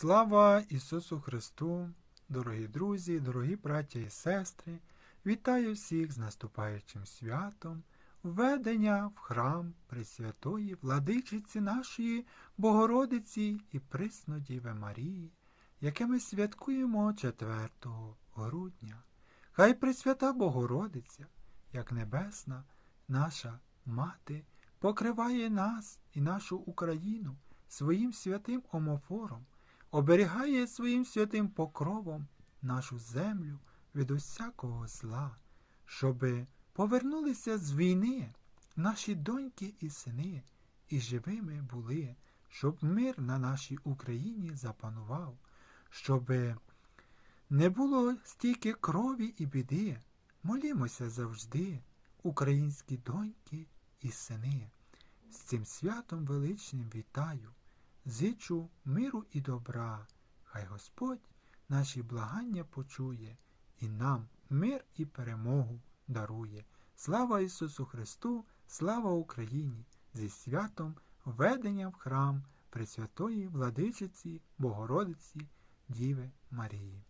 Слава Ісусу Христу, дорогі друзі, дорогі браття і сестри, вітаю всіх з наступаючим святом, введення в храм Пресвятої Владичиці нашої Богородиці і Приснодіви Марії, яке ми святкуємо 4 грудня. Хай Пресвята Богородиця, як небесна, наша мати, покриває нас і нашу Україну своїм святим омофором, оберігає своїм святим покровом нашу землю від усякого зла, щоби повернулися з війни наші доньки і сини, і живими були, щоб мир на нашій Україні запанував, щоби не було стільки крові і біди. Молімося завжди, українські доньки і сини. З цим святом величним вітаю, зичу миру і добра. Хай Господь наші благання почує і нам мир і перемогу дарує. Слава Ісусу Христу, слава Україні! Зі святом введення в храм Пресвятої Владичиці Богородиці Діви Марії.